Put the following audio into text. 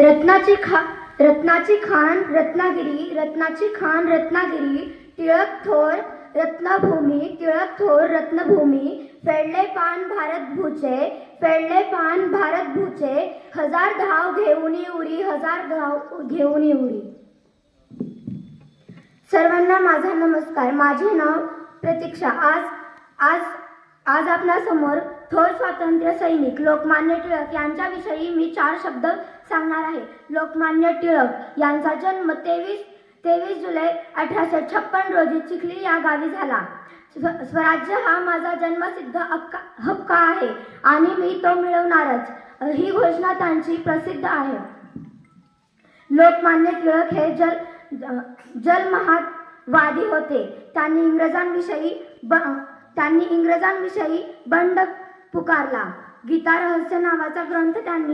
रत्नाची खा रत्नाची खान रत्नागिरी रत्नाची खान रत्नागिरी टिळक थोर रत्नभूमी टिळक थोर रत्नभूमी फेडले पान भारत भूचे फेडले पान भारत भूचे हजार धाव घेऊन उरी हजार धाव घेऊन उरी. सर्वांना माझा नमस्कार. माझे नाव प्रतीक्षा. आज आज आज आपल्यासमोर थोर स्वातंत्र्य सैनिक लोकमान्य टिळक यांच्याविषयी मी चार शब्द सांगणार आहे. लोकमान्य टिळक यांचा जन्म तेवीस तेवीस जुलै अठराशे छप्पन रोजी चिखली या गावी झाला. स्व- स्वराज्य हा माझा जन्मसिद्ध हक्क हक्क आहे आणि मी तो मिळवणारच. ही घोषणा त्यांची प्रसिद्ध आहे. लोकमान्य टिळक हे जल जलमहावादी होते. त्यांनी इंग्रजांविषयी ब त्यांनी इंग्रजांविषयी बंड पुकारला. गीता रहस्य नावाचा ग्रंथ त्यांनी